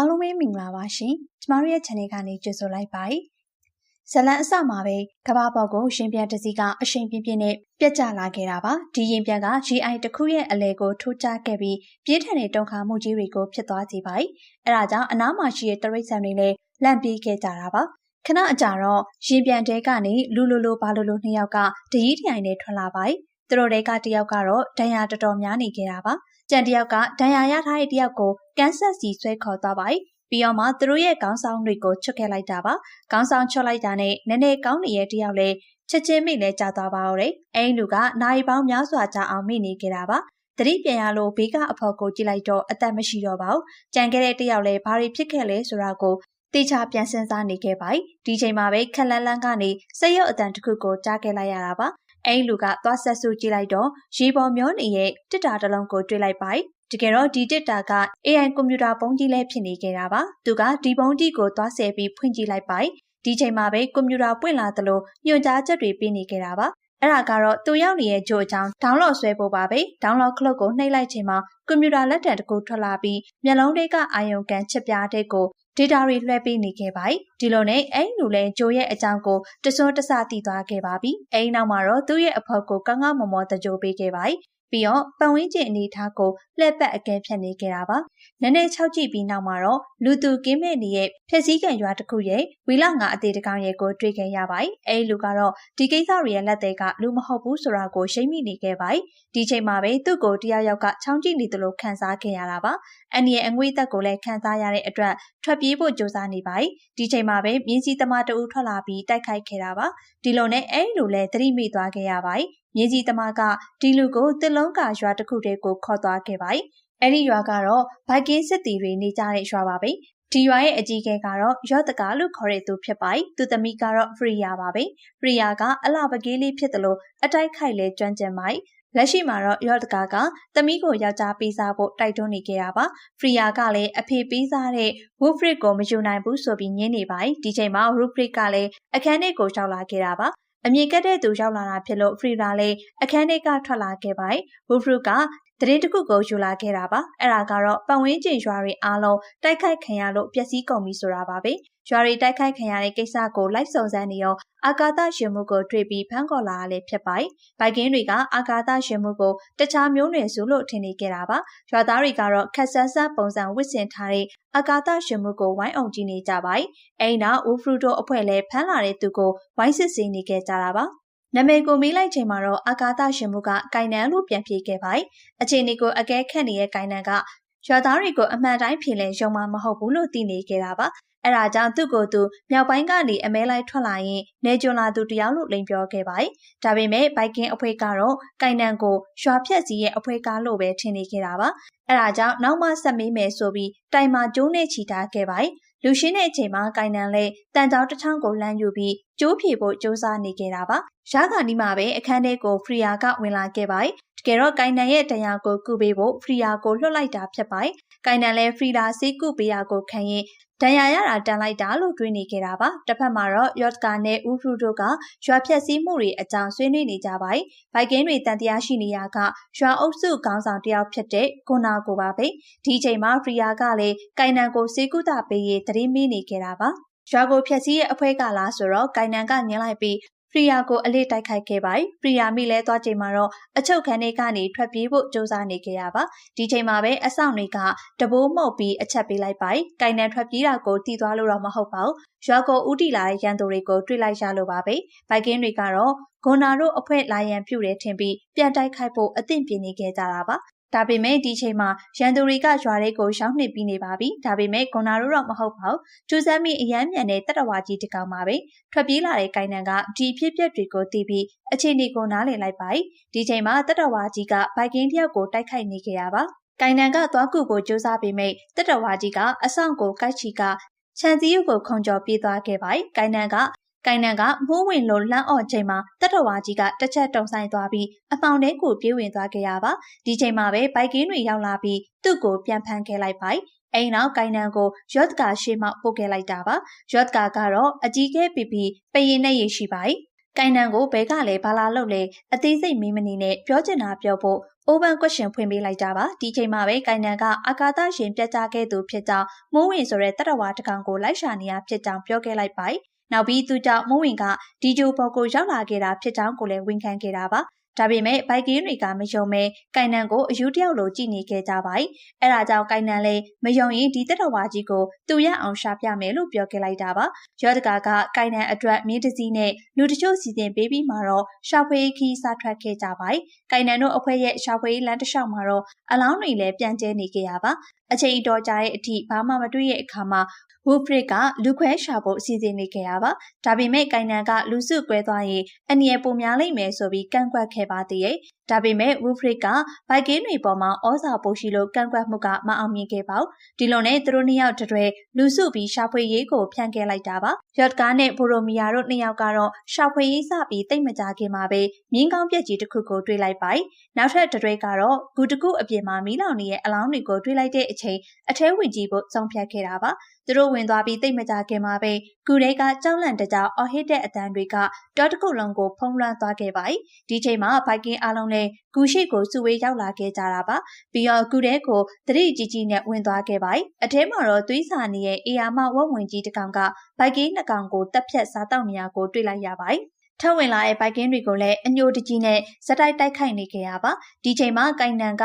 အားလုံးပဲမင်္ဂလာပါရှင်ကျမတို့ရဲ့ channel ကနေကြိုဆိုလိုက်ပါတယ်ဇလန်အစမှာပဲကဘာပေါ်ကိုရှင်ပြန်တစီကအရှိန်ပြင်းပြင်းနဲ့ပြက်ကျလာခဲ့တာပါဒီရင်ပြန်က GI တစ်ခုရဲ့အလဲကိုထိုးချခဲ့ပြီးပြင်းထန်တဲ့တုန်ခါမှုကြီးတွေကိုဖြစ်သွားစေပါတယ်အဲဒါကြောင့်အနားမှာရှိတဲ့တရိတ်ဆန်တွေလည်းလန့်ပြေးခဲ့ကြတာပါခဏအကြာတော့ရင်ပြန်တဲကနေလူလူလိုဘာလိုလိုနှစ်ယောက်ကတရီးထိုင်နဲ့ထွက်လာပါတယ်သူတို့တွေကတယောက်ကတော့ဒဏ်ရာတော်တော်များနေခဲ့တာပါ ကြံတယောက်ကဒဏ်ရာရထားတဲ့တယောက်ကိုကန်းဆက်စီဆွဲခေါ်သွားပါတယ်ပြီးတော့မှသူတို့ရဲ့ခေါင်းဆောင်တွေကိုချွတ်ခဲ့လိုက်တာပါခေါင်းဆောင်ချွတ်လိုက်တာနဲ့နည်းနည်းကောင်းနေတဲ့တယောက်လည်းချက်ချင်းမိလဲကြာသွားပါတော့တယ်အဲလူကနိုင်ပေါင်းများစွာကြာအောင်မိနေကြတာပါတတိပြန်ရလို့ဘေးကအဖော်ကိုကြည့်လိုက်တော့အသက်မရှိတော့ပါဘူးကြံခဲ့တဲ့တယောက်လည်းဘာတွေဖြစ်ခဲ့လဲဆိုတာကိုတေချာပြန်စင်းစားနေခဲ့ပါဒီချိန်မှာပဲခက်လန်းလန်းကနေစက်ရုပ်အတန်တစ်ခုကိုကြားခဲ့လိုက်ရတာပါ အဲ့လူကသွားဆက်ဆူကြည့်လိုက်တော့ရေပေါ်မျောနေရဲ့တစ်တာတစ်လုံးကိုတွေ့လိုက်ပါတကယ်တော့ဒီတစ်တာက AI ကွန်ပျူတာပုံကြီးလည်းဖြစ်နေခဲ့တာပါသူကဒီပုံကြီးကိုသွားဆဲပြီးဖွင့်ကြည့်လိုက်ပါဒီချိန်မှာပဲကွန်ပျူတာပွင့်လာသလိုညွှန်ကြားချက်တွေပေးနေခဲ့တာပါအဲ့ဒါကတော့သူရောက်နေတဲ့ကြိုအကြောင်း download ဆွဲဖို့ပါပဲ download ခလုတ်ကိုနှိပ်လိုက်ချိန်မှာကွန်ပျူတာလက်တံတစ်ခုထွက်လာပြီးမျက်လုံးတွေကအာယုံကန်ချစ်ပြားတဲ့ကို data တွေလွှဲပေးနေခဲ့ပါတယ်ဒီလိုနဲ့အဲ့လူလဲဂျိုရဲ့အကြောင်းကိုတစွန်းတစတည်သွားခဲ့ပါပြီအဲ့နောက်မှာတော့သူ့ရဲ့အဖေကိုကောင်းကောင်းမွန်မွန်တကြိုပေးခဲ့ပါတယ် ပြီးတော့ပတ်ဝန်းကျင်အနေထားကိုလှည့်ပတ်အကဲဖြတ်နေကြတာပါ။နည်းနည်း၆ကြည့်ပြီးနောက်မှာတော့လူသူကင်းမဲ့နေရဲ့ဖြက်စည်းကံရွာတစ်ခုရဲ့ဝီလာငါအသေးတကောင်ရဲ့ကိုတွေ့ခဲ့ရပါတယ်။အဲဒီလူကတော့ဒီကိစ္စတွေရဲ့လက်သေးကလူမဟုတ်ဘူးဆိုတာကိုရှိမိနေခဲ့ပါတယ်။ဒီချိန်မှာပဲသူ့ကိုတယောက်ယောက်ကချောင်းကြည့်နေသလိုခံစားခဲ့ရတာပါ။အန်ဒီရဲ့အငွေ့သက်ကိုလည်းခံစားရတဲ့အတွက်ထွက်ပြေးဖို့ကြိုးစားနေပါတယ်။ဒီချိန်မှာပဲမြင်းကြီးသမားတအူထွက်လာပြီးတိုက်ခိုက်ခဲ့တာပါ။ဒီလိုနဲ့အဲဒီလူလည်းသတိမိသွားခဲ့ရပါတယ်။ မြေကြီးသမားကဒီလူကိုတစ်လုံးကရွာတစ်ခုတည်းကိုခေါ်သွားခဲ့ပါတယ်။အဲဒီရွာကတော့ဘိုက်ကင်းစစ်တီတွေနေကြတဲ့ရွာပါပဲ။ဒီရွာရဲ့အကြီးအကဲကတော့ရော့တကာလို့ခေါ်တဲ့သူဖြစ်ပါတယ်။သူသမီးကတော့ဖရီယာပါပဲ။ဖရီယာကအလှပကေးလေးဖြစ်တယ်လို့အတိုက်ခိုက်လဲကျွမ်းကျင်ပါတယ်။လက်ရှိမှာတော့ရော့တကာကသမီးကိုယောက်ျားပေးစားဖို့တိုက်တွန်းနေကြတာပါ။ဖရီယာကလည်းအဖေပေးစားတဲ့ဝူဖရစ်ကိုမယူနိုင်ဘူးဆိုပြီးညင်းနေပါတယ်။ဒီချိန်မှာဝူဖရစ်ကလည်းအခန်းထဲကိုရောက်လာခဲ့တာပါ အမြင်ကက်တဲ့သူရောက်လာတာဖြစ်လို့ဖရီလာလည်းအခန်းထဲကထွက်လာခဲ့ပါတယ်။ဝူဖရုက တရင်တစ်ခုကိုယူလာခဲ့တာပါ။အဲ့ဒါကတော့ပတ်ဝန်းကျင်ရွာတွေအားလုံးတိုက်ခိုက်ခံရလို့ပျက်စီးကုန်ပြီဆိုတာပါပဲ။ရွာတွေတိုက်ခိုက်ခံရတဲ့ကိစ္စကိုလိုက်စုံစမ်းနေရောအာကာသရှင်မှုကိုတွေ့ပြီးဖမ်းခေါ်လာရလည်းဖြစ်ပါတယ်။ဘိုက်ကင်းတွေကအာကာသရှင်မှုကိုတခြားမျိုးနွယ်စုလို့ထင်နေကြတာပါ။ရွာသားတွေကတော့ခက်ဆန်းဆန်းပုံစံဝစ်ဆင်ထားတဲ့အာကာသရှင်မှုကိုဝိုင်းအောင်ကြည့်နေကြပါတယ်။အဲဒီနောက်ဝူဖရူတိုအဖွဲ့လည်းဖမ်းလာတဲ့သူကိုဝိုင်းစစ်ဆေးနေခဲ့ကြတာပါ။ နာမည်ကိုမေးလိုက်ချိန်မှာတော့အာကာသရှင်မှုကကိုင်နန်လို့ပြန်ပြေခဲ့ပါတယ်။အခြေအနေကိုအကဲခတ်နေတဲ့ကိုင်နန်ကရွာသားတွေကိုအမှန်တိုင်းဖြေလဲရုံမှမဟုတ်ဘူးလို့သိနေကြတာပါအဲဒါကြောင့်သူ့ကိုယ်သူမြောက်ပိုင်းကနေအမဲလိုက်ထွက်လာရင်နေကျွန်းလာသူတယောက်လို့လိန်ပြောခဲ့ပါတယ်။ဒါပေမဲ့ဘိုက်ကင်းအဖွဲကတော့ကိုင်နန်ကိုရွာဖြက်စီရဲ့အဖွဲကားလို့ပဲထင်နေခဲ့တာပါ။အဲဒါကြောင့်နောက်မှဆက်မေးမယ်ဆိုပြီးတိုင်မှာကျိုးနဲ့ချီထားခဲ့ပါတယ်။ လူရှင်းတဲ့အချိန်မှာကိုင်နန်လဲတန်ကြောင်တစ်ချောင်းကိုလမ်းယူပြီးကျိုးဖြေဖို့စူးစမ်းနေခဲ့တာပါ။ရခါနီးမှာပဲအခန်းထဲကိုဖရီယာကဝင်လာခဲ့ပါတယ်။ တကယ်တော့ကိုင်နန်ရဲ့တရားကိုကုပေးဖို့ဖရီယာကိုလွှတ်လိုက်တာဖြစ်ပါတယ်။ကိုင်နန်လဲဖရီလာစေးကုပေးရာကိုခံရင်ဒဏ်ရာရတာတန်လိုက်တာလို့တွေးနေခဲ့တာပါတစ်ဖက်မှာတော့ယော့ကာနဲ့ဦးဖရူတို့ကရွာဖြက်စည်းမှုတွေအကြောင်းဆွေးနွေးနေကြပါတယ်ဘိုက်ကင်းတွေတန်တရားရှိနေရကရွာအုပ်စုခေါင်းဆောင်တယောက်ဖြစ်တဲ့ကိုနာကိုပါပဲဒီချိန်မှာဖရီယာကလည်းကိုင်နန်ကိုစေကုသပေးရေးတရင်မေးနေခဲ့တာပါရွာကိုဖျက်ဆီးရဲ့အဖွဲကလားဆိုတော့ကိုင်နန်ကညင်လိုက်ပြီး ပရိယာကိုအလေးတိုက်ခိုက်ခဲ့ပါတယ်။ပရိယာမိလဲသွားချိန်မှာတော့အချုပ်ခန်းထဲကနေထွက်ပြေးဖို့ကြိုးစားနေခဲ့ရပါ။ဒီချိန်မှာပဲအဆောင်တွေကတဘိုးမှုတ်ပြီးအချက်ပေးလိုက်ပါတယ်။ကိုင်နန်ထွက်ပြေးတာကိုတီးသွားလို့တော့မဟုတ်ပါဘူး။ရွာကိုဥတီလာတဲ့ရန်သူတွေကိုတွေ့လိုက်ရလို့ပါပဲ။ဘိုက်ကင်းတွေကတော့ဂွန်နာတို့အဖွဲ့လာရန်ပြုတယ်ထင်ပြီးပြန်တိုက်ခိုက်ဖို့အသင့်ပြင်နေခဲ့ကြတာပါ ဒါပေမဲ့ဒီချိန်မှာရန်သူတွေကရွာတွေကိုရှောင်းနှိပ်ပြီးနေပါပြီ။ဒါပေမဲ့ကွန်နာတို့တော့မဟုတ်ပါဘူး။ကျူးစမ်းမိအရန်မြန်တဲ့တတဝါကြီးတစ်ကောင်ပါပဲ။ထွက်ပြေးလာတဲ့ကိုင်နန်ကဒီဖြစ်ပျက်တွေကိုသိပြီးအခြေအနေကိုနားလည်လိုက်ပါ။ဒီချိန်မှာတတဝါကြီးကဘိုက်ကင်းတယောက်ကိုတိုက်ခိုက်နေကြရပါ။ကိုင်နန်ကသွားကူကိုစူးစမ်းပေမဲ့တတဝါကြီးကအဆောင်ကိုကိုက်ချီကခြံစည်းရုပ်ကိုခုံကျော်ပြေးသွားခဲ့ပါ။ကိုင်နန်က ကိုင်နန်ကမိုးဝင်လိုလှမ်းအော့ချိန်မှာတတဝါကြီးကတစ်ချက်တုံဆိုင်သွားပြီးအပေါင်ထဲကိုပြေးဝင်သွားခဲ့ရပါဒီချိန်မှာပဲဘိုက်ကင်းတွေရောက်လာပြီးသူ့ကိုပြန်ဖမ်းခဲ့လိုက်ပါအိမ်နောက်ကိုင်နန်ကိုယော့ကာရှေ့မှပို့ခဲ့လိုက်တာပါယော့ကာကတော့အကြီးကဲပီပီပရင်နဲ့ရရှိပါကိုင်နန်ကိုဘဲကလည်းဘာလာလို့လဲအသေးစိတ်မင်းမနေနဲ့ပြောချင်တာပြောဖို့ open question ဖွင့်ပေးလိုက်ကြပါဒီချိန်မှာပဲကိုင်နန်ကအာကာသရှင်ပြတ်ကြခဲ့သူဖြစ်ကြောင်းမိုးဝင်ဆိုတဲ့တရဝါတကောင်ကိုလိုက်ရှာနေရဖြစ်ကြောင်းပြောခဲ့လိုက်ပါ နောက်ပြီးသူကြောင့်မိုးဝင်ကဒီဂျိုဘော်ကိုရောက်လာခဲ့တာဖြစ်ကြောင်းကိုလည်းဝန်ခံခဲ့တာပါဒါပေမဲ့ဘိုက်ကင်းတွေကမယုံမဲကိုင်နန်ကိုအယူတယောက်လိုကြည့်နေခဲ့ကြပါ යි အဲဒါကြောင့်ကိုင်နန်လည်းမယုံရင်ဒီတက်တော်ဝါကြီးကိုသူရအောင်ရှာပြမယ်လို့ပြောခဲ့လိုက်တာပါရောဒကာကကိုင်နန်အတွက်မင်းတစည်းနဲ့လူတချို့စီစဉ်ပေးပြီးမှတော့ရှာဖွေခီးစားထွက်ခဲ့ကြပါ යි ကိုင်နန်တို့အဖွဲ့ရဲ့ရှာဖွေလမ်းတစ်လျှောက်မှာတော့အလောင်းတွေလည်းပြန်ကျဲနေကြရပါ အချိန်အတော်ကြာတဲ့အထိဘာမှမတွေ့ရဲ့အခါမှာဝူဖရစ်ကလူခွဲရှာဖို့အစီအစဉ်နေခဲ့ရပါဒါပေမဲ့ကိုင်နန်ကလူစုကွဲသွားရင်အနည်းပုံများလိမ့်မယ်ဆိုပြီးကန့်ကွက်ခဲ့ပါသေးရဲ့ ဒါပေမဲ့ဝူဖရစ်ကဘိုက်ကင်းတွေပေါ်မှာဩဇာပိုရှိလို့ကန့်ကွက်မှုကမအောင်မြင်ခဲ့ပါဘူးဒီလိုနဲ့သူတို့နှစ်ယောက်တတွဲလူစုပြီးရှာဖွေရေးကိုဖြန့်ခဲ့လိုက်တာပါယော့ကားနဲ့ဘိုရိုမီယာတို့နှစ်ယောက်ကတော့ရှာဖွေရေးစပြီးတိတ်မကြခင်မှာပဲမြင်းကောင်းပြက်ကြီးတစ်ခုကိုတွေ့လိုက်ပါနောက်ထပ်တတွဲကတော့ဂူတကုအပြင်မှာမီးလောင်နေတဲ့အလောင်းတွေကိုတွေ့လိုက်တဲ့အချိန်အထဲဝင်ကြည့်ဖို့ဆုံးဖြတ်ခဲ့တာပါ သူတို့ဝင်သွားပြီးတိတ်မကြခင်မှာပဲဂူရဲကကြောက်လန့်တကြောင်အော်ဟစ်တဲ့အတန်တွေကတောတစ်ခုလုံးကိုဖုံးလွှမ်းသွားခဲ့ပါဒီချိန်မှာဘိုက်ကင်းအားလုံးလည်းဂူရှိကိုစုဝေးရောက်လာခဲ့ကြတာပါပြီးတော့ဂူရဲကိုတတိကြီးကြီးနဲ့ဝင်သွားခဲ့ပါအထဲမှာတော့သွေးစာနေရဲ့အေယာမဝက်ဝင်ကြီးတစ်ကောင်ကဘိုက်ကင်းနှစ်ကောင်ကိုတက်ဖြတ်စားတောက်နေရကိုတွေ့လိုက်ရပါထပ်ဝင်လာတဲ့ဘိုက်ကင်းတွေကိုလည်းအညိုတကြီးနဲ့စတိုက်တိုက်ခိုက်နေခဲ့ရပါဒီချိန်မှာကိုင်နန်က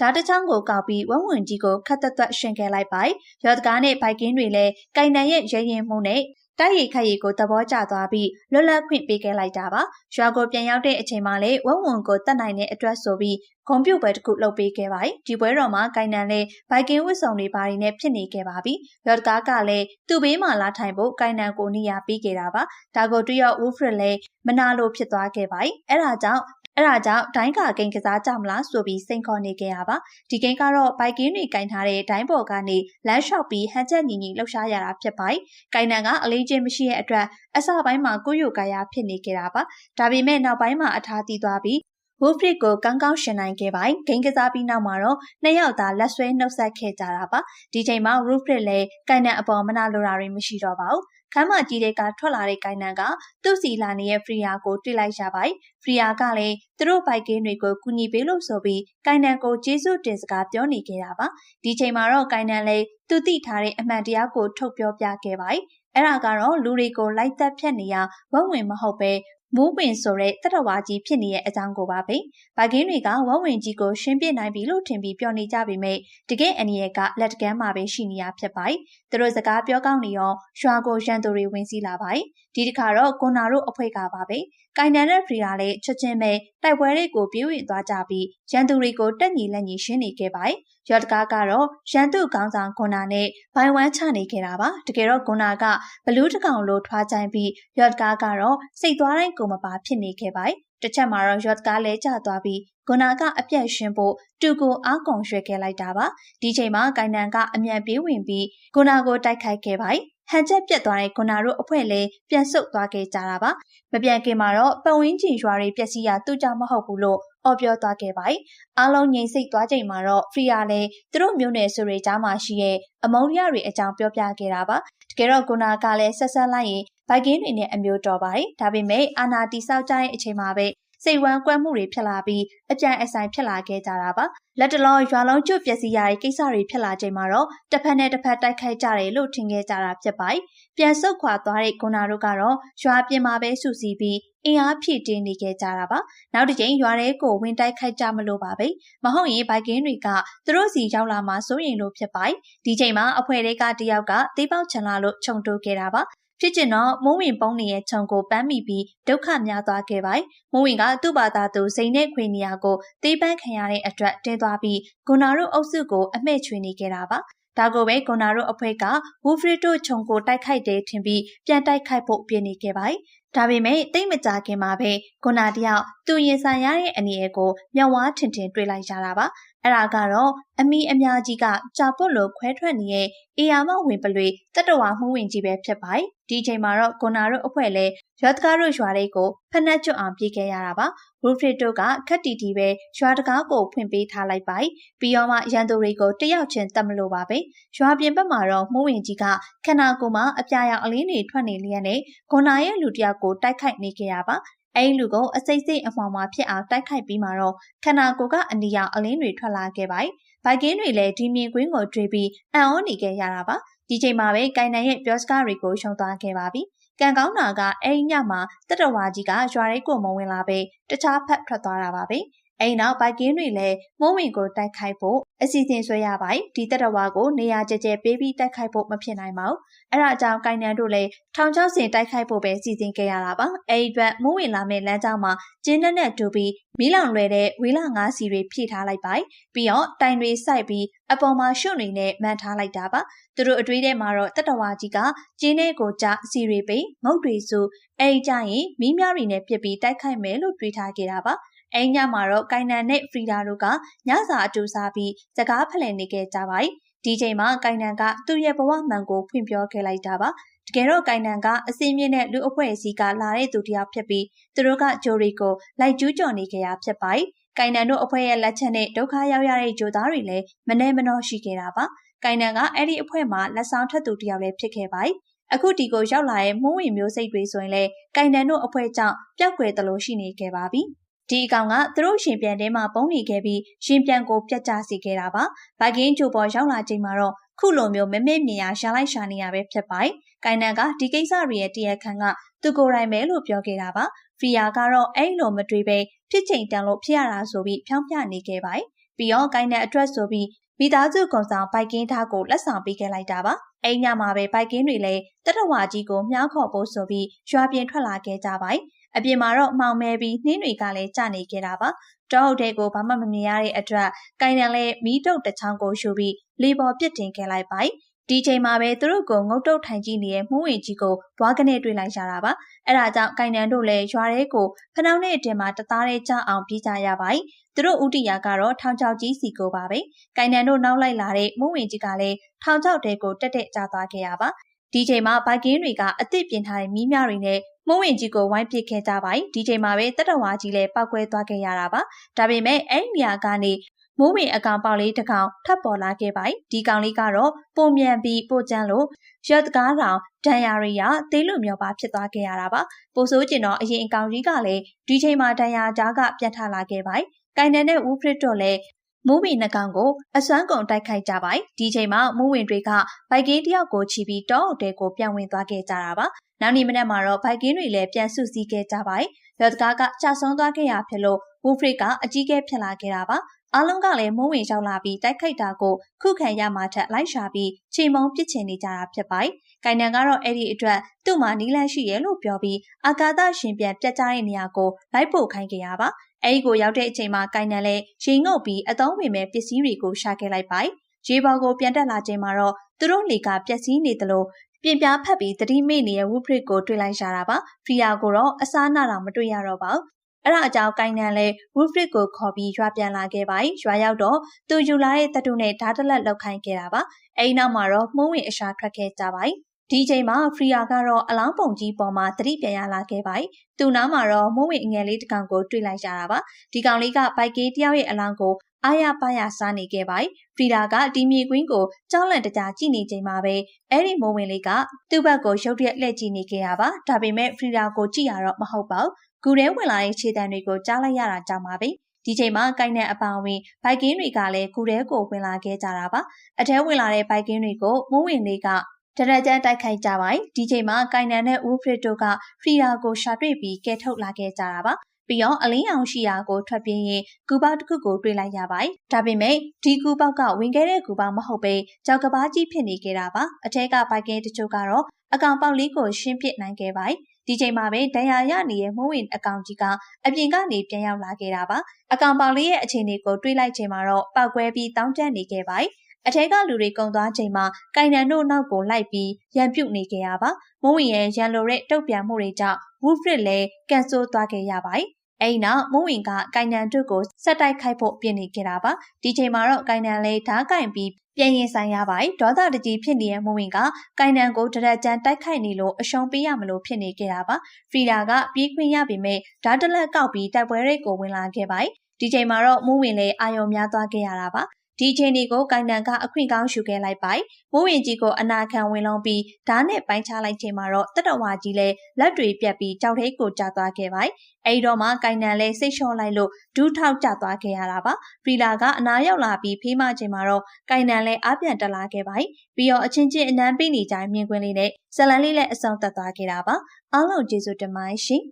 ဓာတ်တချောင်းကိုကောက်ပြီးဝက်ဝင်ကြီးကိုခတ်သက်သက်ရှင်ခဲ့လိုက်ပါရော့တကားနဲ့ဘိုက်ကင်းတွေလည်းကိုင်နန်ရဲ့ရဲရင်မှုနဲ့တိုက်ရိုက်ခတ်ရီကိုသဘောကျသွားပြီးလွတ်လပ်ခွင့်ပေးခဲ့လိုက်တာပါရွာကိုပြန်ရောက်တဲ့အချိန်မှာလေဝက်ဝန်ကိုတတ်နိုင်တဲ့အတွက်ဆိုပြီးဂုံပြုတ်ပွဲတစ်ခုလုပ်ပေးခဲ့ပါတယ်ဒီပွဲတော်မှာကိုင်နန်နဲ့ဘိုက်ကင်ဝစ်ဆောင်တွေဘာတွေနဲ့ဖြစ်နေခဲ့ပါပြီရော့တကားကလည်းသူ့ဘေးမှာလာထိုင်ဖို့ကိုင်နန်ကိုနေရာပေးခဲ့တာပါဒါကိုတွေ့ရဝူဖရစ်လည်းမနာလိုဖြစ်သွားခဲ့ပါတယ်အဲ့ဒါကြောင့် အဲ့ဒါကြောင့်ဒိုင်းကာဂိမ်းကစားကြမလားဆိုပြီးစိန်ခေါ်နေခဲ့ရပါဒီဂိမ်းကတော့ဘိုက်ကင်းတွေကင်ထားတဲ့ဒိုင်းပေါ်ကနေလမ်းလျှောက်ပြီးဟန်ချက်ညီညီလှုပ်ရှားရတာဖြစ်ပါတယ်။ကိုင်နန်ကအလေးချင်းမရှိတဲ့အတွက်အစပိုင်းမှာကိုယိုကာယာဖြစ်နေခဲ့တာပါ။ဒါပေမဲ့နောက်ပိုင်းမှာအထားတည်သွားပြီး ဝူဖရစ်ကိုကောင်းကောင်းရှင်နိုင်ခဲ့ပါတယ်။ဂိမ်းကစားပြီးနောက်မှာတော့နှစ်ယောက်သာလက်ဆွဲနှုတ်ဆက်ခဲ့ကြတာပါ။ဒီချိန်မှာဝူဖရစ်လည်းကိုင်နန်အပေါ်မနာလိုတာတွေမရှိတော့ပါဘူးခမ်းမကြီးတဲ့ကထွက်လာတဲ့ကိုင်နန်ကသူ့စီလာနေတဲ့ဖရီယာကိုတွေ့လိုက်ရပါတယ်။ဖရီယာကလည်းသူတို့ဘိုက်ကင်းတွေကိုကူညီပေးလို့ဆိုပြီးကိုင်နန်ကိုကျေးဇူးတင်စကားပြောနေခဲ့တာပါ။ဒီချိန်မှာတော့ကိုင်နန်လည်းသူသိထားတဲ့အမှန်တရားကိုထုတ်ပြောပြခဲ့ပါတယ်။အဲ့ဒါကတော့လူတွေကိုလိုက်သက်ဖြတ်နေရဝက်ဝင်မဟုတ်ပဲ မူးပင်ဆိုတဲ့တတဝါကြီးဖြစ်နေတဲ့အကြောင်းကိုပါပဲ။ဘိုက်ကင်းတွေကဝဝဝင်ကြီးကိုရှင်းပြနိုင်ပြီလို့ထင်ပြီးပြောနေကြပေမဲ့တကယ်အန်ရီကလက်ကမ်းမှာပဲရှိနေရဖြစ်ပါတယ်။သူတို့စကားပြောကောင်းနေရောရွာကိုရန်သူတွေဝင်စီးလာပါတယ်။ဒီတစ်ခါတော့ကွန်နာတို့အဖွဲ့ကပါပဲ။ကိုင်နန်နဲ့ဖရီယာလည်းချက်ချင်းပဲတိုက်ပွဲတွေကိုပြေးဝင်သွားကြပြီးရန်သူတွေကိုတက်ညီလက်ညီရှင်းနေခဲ့ပါတယ်။ရော့တကားကတော့ရန်သူကောင်းဆောင်ဂွန်နာနဲ့ဘိုင်ဝမ်ချနေခဲ့တာပါတကယ်တော့ဂွန်နာကဘလူးတကောင်လိုထွားချိုင်းပြီးရော့တကားကတော့စိတ်သွားတိုင်းကိုမပါဖြစ်နေခဲ့ပါတယ်တစ်ချက်မှာတော့ရော့တကားလဲကျသွားပြီးဂွန်နာကအပြက်ရှင်းဖို့တူကိုအားကုန်ရွှဲခဲ့လိုက်တာပါဒီချိန်မှာကိုင်နန်ကအမြန်ပြေးဝင်ပြီးဂွန်နာကိုတိုက်ခိုက်ခဲ့ပါတယ် ဟန်ချက်ပြတ်သွားတဲ့ကွန်နာတို့အဖွဲ့လည်းပြန်ဆုတ်သွားခဲ့ကြတာပါမပြန်ခင်မှာတော့ပတ်ဝန်းကျင်ရွာတွေပျက်စီးရသူ့ကြောင့်မဟုတ်ဘူးလို့အော်ပြောသွားခဲ့ပါတယ်အားလုံးငြိမ်စိတ်သွားချိန်မှာတော့ဖရီယာလည်းသူတို့မျိုးနယ်ဆိုတွေကြားမှာရှိတဲ့အမုန်းရတွေအကြောင်းပြောပြခဲ့တာပါတကယ်တော့ကွန်နာကလည်းဆက်ဆက်လိုက်ရင်ဘိုက်ကင်းတွေနဲ့အမျိုးတော်ပါတယ်ဒါပေမဲ့အာနာတီဆောက်ကြတဲ့အချိန်မှာပဲ စိတ်ဝမ်းကွဲမှုတွေဖြစ်လာပြီးအပြိုင်အဆိုင်ဖြစ်လာခဲ့ကြတာပါလက်တလောရွာလုံးကျွတ်ပျက်စီးရတဲ့ကိစ္စတွေဖြစ်လာချိန်မှာတော့တစ်ဖက်နဲ့တစ်ဖက်တိုက်ခိုက်ကြတယ်လို့ထင်ခဲ့ကြတာဖြစ်ပါတယ်ပြန်ဆုတ်ခွာသွားတဲ့ကွန်နာတို့ကတော့ရွာပြင်မှာပဲစုစည်းပြီးအင်အားဖြည့်တင်းနေခဲ့ကြတာပါနောက်တစ်ချိန်ရွာထဲကိုဝင်တိုက်ခိုက်ကြမလို့ပါပဲမဟုတ်ရင်ဘိုက်ကင်းတွေကသူတို့စီရောက်လာမှစိုးရင်လို့ဖြစ်ပါတယ်ဒီချိန်မှာအဖွဲ့တွေကတယောက်ကတေးပေါက်ချန်လာလို့ခြုံတိုးခဲ့တာပါ ဖြစ်ကျင်တော့မိုးဝင်ပုံးနေရဲ့ခြုံကိုပန်းမိပြီးဒုက္ခများသွားခဲ့ပါ။မိုးဝင်ကသူ့ဘာသာသူစိန်နဲ့ခွေနေရာကိုတေးပန်းခံရတဲ့အတွက်တင်းသွားပြီးဂွန်နာတို့အုပ်စုကိုအမှဲ့ချွေနေခဲ့တာပါ။ဒါကိုပဲဂွန်နာတို့အဖွဲ့ကဝူဖရစ်တို့ခြုံကိုတိုက်ခိုက်တယ်ထင်ပြီးပြန်တိုက်ခိုက်ဖို့ပြင်နေခဲ့ပါ။ဒါပေမဲ့တိတ်မကြခင်မှာပဲဂွန်နာတယောက်သူရင်ဆိုင်ရတဲ့အနေအကိုမျက်ဝါးထင်ထင်တွေ့လိုက်ရတာပါ အဲ့ဒါကတော့အမီအများကြီးကကြာပွတ်လိုခွဲထွက်နေတဲ့အေယာမဝင်ပလွေတတဝါမှုဝင်ကြီးပဲဖြစ်ပါတယ်ဒီချိန်မှာတော့ကွန်နာတို့အဖွဲ့လဲရွာတကားတို့ရွာတွေကိုဖက်နှက်ကျွတ်အောင်ပြေးခဲ့ရတာပါရူဖရစ်တို့ကခက်တီတီပဲရွာတကားကိုဖွင့်ပေးထားလိုက်ပါပြီးတော့မှရန်သူတွေကိုတယောက်ချင်းတတ်မလို့ပါပဲရွာပြင်ဘက်မှာတော့မှုဝင်ကြီးကခန္ဓာကိုယ်မှာအပြာရောင်အလင်းတွေထွက်နေလျက်နဲ့ဂွန်နာရဲ့လူတယောက်ကိုတိုက်ခိုက်နေခဲ့ရပါ အဲဒီလူကိုအစိတ်စိတ်အမှောင်မှာဖြစ်အောင်တိုက်ခိုက်ပြီးမှတော့ခန္ဓာကိုယ်ကအနီရောင်အလင်းတွေထွက်လာခဲ့ပါတယ်။ဘိုက်ကင်းတွေလည်းဒီမြင်ကွင်းကိုတွေ့ပြီးအံ့ဩနေခဲ့ရတာပါ။ဒီချိန်မှာပဲကိုင်နန်ရဲ့ပြောစကားတွေကိုရှုံသွားခဲ့ပါပြီ။ကံကောင်းတာကအဲဒီညမှာတတဝါကြီးကရွာရဲကိုမဝင်လာပဲတခြားဖက်ထွက်သွားတာပါပဲ။ အဲဒီနောက်ဘိုက်ကင်းတွေလည်းမိုးဝင်ကိုတိုက်ခိုက်ဖို့အစီအစဉ်ဆွဲရပါတယ်ဒီတက်တော်ဝါကိုနေရာကျကျပေးပြီးတိုက်ခိုက်ဖို့မဖြစ်နိုင်ပါဘူးအဲ့ဒါကြောင့်ကိုင်နန်တို့လည်းထောင်ချောက်စင်တိုက်ခိုက်ဖို့ပဲစီစဉ်ခဲ့ရတာပါအဲဒီအတွက်မိုးဝင်လာမယ့်လမ်းကြောင်းမှာကျင်းနဲ့တူပြီးမီးလောင်လွယ်တဲ့ဝေးလာငါးစီတွေဖြည့်ထားလိုက်ပါပြီးတော့တိုင်တွေစိုက်ပြီးအပေါ်မှာရှုံတွေနဲ့မှန်ထားလိုက်တာပါသူတို့အတွေးထဲမှာတော့တက်တော်ဝါကြီးကကျင်းနဲ့ကိုကြားစီတွေပိငုတ်တွေစုအဲဒီကြရင်မီးမြတွေနဲ့ပြစ်ပြီးတိုက်ခိုက်မယ်လို့တွေးထားခဲ့တာပါ အိမ်ညမှာတော့ကိုင်နန်နဲ့ဖရီဒါတို့ကညစာအတူစားပြီးစကားဖလှယ်နေခဲ့ကြပါတယ်။ဒီချိန်မှာကိုင်နန်ကသူ့ရဲ့ဘဝမှန်ကိုဖွင့်ပြောခဲ့လိုက်တာပါ။တကယ်တော့ကိုင်နန်ကအစင်းမြင့်တဲ့လူအဖွဲ့အစည်းကလာတဲ့သူတယောက်ဖြစ်ပြီးသူတို့ကဂျိုရီကိုလိုက်ကျူးကျော်နေကြတာဖြစ်ပါတယ်။ကိုင်နန်တို့အဖွဲ့ရဲ့လက်ချက်နဲ့ဒုက္ခရောက်ရတဲ့ဂျိုသားတွေလည်းမနှဲမနှောရှိခဲ့တာပါ။ကိုင်နန်ကအဲ့ဒီအဖွဲ့မှာလက်ဆောင်ထက်သူတယောက်လည်းဖြစ်ခဲ့ပါတယ်။အခုဒီကိုရောက်လာတဲ့မိုးဝင်မျိုးစိတ်တွေဆိုရင်လည်းကိုင်တန်တို့အဖွဲ့ကြောင့်ပျောက်ကွယ်တလို့ရှိနေခဲ့ပါပြီ။ ဒီအကောင်ကသူတို့ရှင်ပြန်ထဲမှာပုံနေခဲ့ပြီးရှင်ပြန်ကိုပြတ်ကျစေခဲ့တာပါ။ဘိုက်ကင်းဂျိုပေါ်ရောက်လာချိန်မှာတော့ခုလိုမျိုးမမေ့မြင်ရရှာလိုက်ရှာနေရပဲဖြစ်ပါတယ်။ကိုင်နန်ကဒီကိစ္စတွေရဲ့တရားခံကသူကိုယ်တိုင်ပဲလို့ပြောခဲ့တာပါ။ဖီယာကတော့အဲ့လိုမတွေးပဲဖြစ်ချိန်တန်လို့ဖြစ်ရတာဆိုပြီးဖြောင်းပြနေခဲ့ပါတယ်။ပြီးတော့ကိုင်နန်အတွက်ဆိုပြီးမိသားစုကောင်ဆောင်ဘိုက်ကင်းသားကိုလက်ဆောင်ပေးခဲ့လိုက်တာပါ။အိမ်ညမှာပဲဘိုက်ကင်းတွေလည်းတတဝါကြီးကိုမြှောက်ခေါ်ဖို့ဆိုပြီးရွာပြင်ထွက်လာခဲ့ကြပါတယ်။ အပြင်မှာတော့မှောင်မဲပြီးနှင်းတွေကလည်းကျနေခဲ့တာပါတောအုပ်ထဲကိုဘာမှမမြင်ရတဲ့အတွက်ကိုင်တန်လည်းမီးတုပ်တစ်ချောင်းကိုရှူပြီးလေပေါ်ပစ်တင်ခဲ့လိုက်ပါဒီချိန်မှာပဲသူတို့ကငုတ်တုတ်ထိုင်ကြည့်နေတဲ့မှုဝင်ကြီးကိုဘွားကနေတွေ့လိုက်ရတာပါအဲ့ဒါကြောင့်ကိုင်နန်တို့လည်းရွာထဲကိုဖနှောင်းနဲ့အတင်မှာတသားလေးကြအောင်ပြေးကြရပါသူတို့ဥတီယာကတော့ထောင်ချောက်ကြီးစီကိုပါပဲကိုင်နန်တို့နောက်လိုက်လာတဲ့မှုဝင်ကြီးကလည်းထောင်ချောက်တဲကိုတက်တက်ကြသွားခဲ့ရပါဒီချိန်မှာဘိုက်ကင်းတွေကအစ်စ်ပြင်ထားတဲ့မီးမြတွေနဲ့ မိုးဝင်ကြီးကိုဝိုင်းပစ်ခဲ့ကြပါဒီချိန်မှာပဲတတဝါကြီးလည်းပောက်ကွဲသွားခဲ့ရတာပါဒါပေမဲ့အဲ့ဒီနေရာကနေမိုးဝင်အကောင်ပေါက်လေးတစ်ကောင်ထပ်ပေါ်လာခဲ့ပါဒီကောင်လေးကတော့ပုံမြန်ပြီးပိုကြမ်းလို့ရက်တကားတောင်ဒဏ်ရာတွေရသေးလို့မျောပါဖြစ်သွားခဲ့ရတာပါပိုဆိုးကျင်တော့အရင်အကောင်ကြီးကလည်းဒီချိန်မှာဒဏ်ရာကြားကပြတ်ထလာခဲ့ပါကိုင်နန်နဲ့ဝူဖရစ်တို့လည်း မူးမီနှကောင်ကိုအစွမ်းကုန်တိုက်ခိုက်ကြပါဒီချိန်မှာမူးဝင်တွေကဘိုက်ကင်းတယောက်ကိုချီပြီးတောအုပ်တဲကိုပြန်ဝင်သွားခဲ့ကြတာပါနောက်နေ့မနက်မှာတော့ဘိုက်ကင်းတွေလည်းပြန်စုစည်းခဲ့ကြပါတယ်ရော့တကားကကြာဆုံးသွားခဲ့ရဖြစ်လို့ဝူဖရစ်ကအကြီးကဲဖြစ်လာခဲ့တာပါ အားလုံးကလည်းမိုးဝင်ရောက်လာပြီးတိုက်ခိုက်တာကိုခုခံရမှထက်လိုက်ရှာပြီးချိန်မုံပစ်ချင်နေကြတာဖြစ်ပါတယ်။ကိုင်နန်ကတော့အဲ့ဒီအတွက်သူ့မှာနီးလန့်ရှိရဲ့လို့ပြောပြီးအာကာသရှင်ပြန်ပြတ်ကျတဲ့နေရာကိုလိုက်ပို့ခိုင်းခဲ့ရပါအဲဒီကိုရောက်တဲ့အချိန်မှာကိုင်နန်လည်းရင်ငုတ်ပြီးအသုံးဝင်မဲ့ပစ္စည်းတွေကိုရှာခဲ့လိုက်ပါရေပေါ်ကိုပြန်တက်လာချိန်မှာတော့သူတို့လေကပျက်စီးနေသလိုပြင်ပြားဖက်ပြီးတတိမိနေတဲ့ဝုဖရစ်ကိုတွေ့လိုက်ရတာပါဖရီယာကိုတော့အစားနာတော့မတွေ့ရတော့ပါဘူး အဲ့ဒါအကြောင်းကိုင်နန်လဲဝုဖရစ်ကိုခေါ်ပြီးရွာပြန်လာခဲ့ပါရွာရောက်တော့သူယူလာတဲ့တတုနဲ့ဓာတ်တလက်လောက်ခိုင်းခဲ့တာပါအဲဒီနောက်မှာတော့မှုံးဝင်အရှာထွက်ခဲ့ကြပါဒီချိန်မှာဖရီယာကတော့အလောင်းပုံကြီးပေါ်မှာတတိပြန်ရလာခဲ့ပါ။သူ့နားမှာတော့မိုးဝင်အငယ်လေးတစ်ကောင်ကိုတွေ့လိုက်ရတာပါ။ဒီကောင်လေးကဘိုက်ကေးတယောက်ရဲ့အလောင်းကိုအာရပါရစားနေခဲ့ပါ။ဖရီယာကဒီမြေကွင်းကိုကြောက်လန့်တကြားကြည့်နေချိန်မှာပဲအဲ့ဒီမိုးဝင်လေးကသူ့ဘက်ကိုရုတ်ရက်လှည့်ကြည့်နေခဲ့ရပါ။ဒါပေမဲ့ဖရီယာကိုကြည့်ရတော့မဟုတ်ပါဘူး။ ဂူထဲဝင်လာတဲ့ခြေတံတွေကိုကြားလိုက်ရတာကြောင့်ပါပဲ။ဒီချိန်မှာကိုင်တဲ့အပောင်ဝင်ဘိုက်ကင်းတွေကလည်းကူထဲကိုဝင်လာခဲ့ကြတာပါအထဲဝင်လာတဲ့ဘိုက်ကင်းတွေကိုမိုးဝင်လေးကတရကြမ်းတိုက်ခိုက်ကြပါတယ်ဒီချိန်မှာကိုင်နန်နဲ့ဦးဖရစ်တို့ကဖရီယာကိုရှာတွေ့ပြီးကဲထုတ်လာခဲ့ကြတာပါပြီးတော့အလင်းအောင်ရှိရာကိုထွက်ပြေးရင်ကူပေါက်တစ်ခုကိုတွေ့လိုက်ရပါတယ်။ဒါပေမဲ့ဒီကူပေါက်ကဝင်ခဲ့တဲ့ကူပေါက်မဟုတ်ပဲကြောက်ကဘာကြီးဖြစ်နေခဲ့တာပါ။အထက်ကဘိုက်ကင်းတချို့ကတော့အကောင်ပေါက်လေးကိုရှင်းပစ်နိုင်ခဲ့ပါတယ်။ ဒီချိန်မှာပဲဒဏ်ရာရနေတဲ့မိုးဝင်အကောင်ကြီးကအပြင်ကနေပြန်ရောက်လာခဲ့တာပါ။အကောင်ပေါက်လေးရဲ့အခြေအနေကိုတွေးလိုက်ချိန်မှာတော့ပောက်ကွဲပြီးတောင်းကျနေခဲ့ပါတယ်။အထက်ကလူတွေကုံသွားချိန်မှာကိုင်နန်တို့နောက်ကိုလိုက်ပြီးရန်ပြုတ်နေကြရပါမုံဝင်ရဲ့ရန်လိုတဲ့တုတ်ပြန်မှုတွေကြောင့်ဝူဖရစ်လည်းကန်ဆိုးသွားခဲ့ရပါတယ် အဲ့နောက်မုံဝင်ကကိုင်နန်တို့ကိုဆက်တိုက်ခိုက်ဖို့ပြင်နေကြတာပါဒီချိန်မှာတော့ကိုင်နန်လည်းဓားကင်ပြီးပြန်ရင်ဆိုင်ရပါတယ်ဒေါသတကြီးဖြစ်နေတဲ့မုံဝင်ကကိုင်နန်ကိုတရက်ကြမ်းတိုက်ခိုက်နေလို့အရှုံးပေးရမလို့ဖြစ်နေကြတာပါဖရီလာကပြေးခွင့်ရပေမဲ့ဓာတ်တလက်ကောက်ပြီးတိုက်ပွဲတွေကိုဝင်လာခဲ့ပါတယ်ဒီချိန်မှာတော့မုံဝင်လည်းအာယုံများသွားခဲ့ရတာပါ ဒီချိန်ဒီကိုကိုင်နန်ကအခွင့်ကောင်းယူခဲ့လိုက်ပိုင်မိုးဝင်ကြီးကိုအနာခံဝင်လုံးပြီးဓာတ်နဲ့ပိုင်းခြားလိုက်ချိန်မှာတော့တတဝါကြီးလည်းလက်တွေပြတ်ပြီးကြောက်ထိတ်ကိုကျသွားခဲ့ပိုင်အဲဒီတော့မှကိုင်နန်လည်းစိတ်လျှော့လိုက်လို့ဒူးထောက်ကျသွားခဲ့ရတာပါပရီလာကအနာရောက်လာပြီးဖေးမချိန်မှာတော့ကိုင်နန်လည်းအပြန်တက်လာခဲ့ပိုင်ပြီးတော့အချင်းချင်းအနမ်းပေးနေကြမြင်ကွင်းလေးနဲ့ဇလန်လေးလည်းအဆောင်တက်သွားခဲ့တာပါအားလုံးကျေးဇူးတင်ပါတယ်ရှင်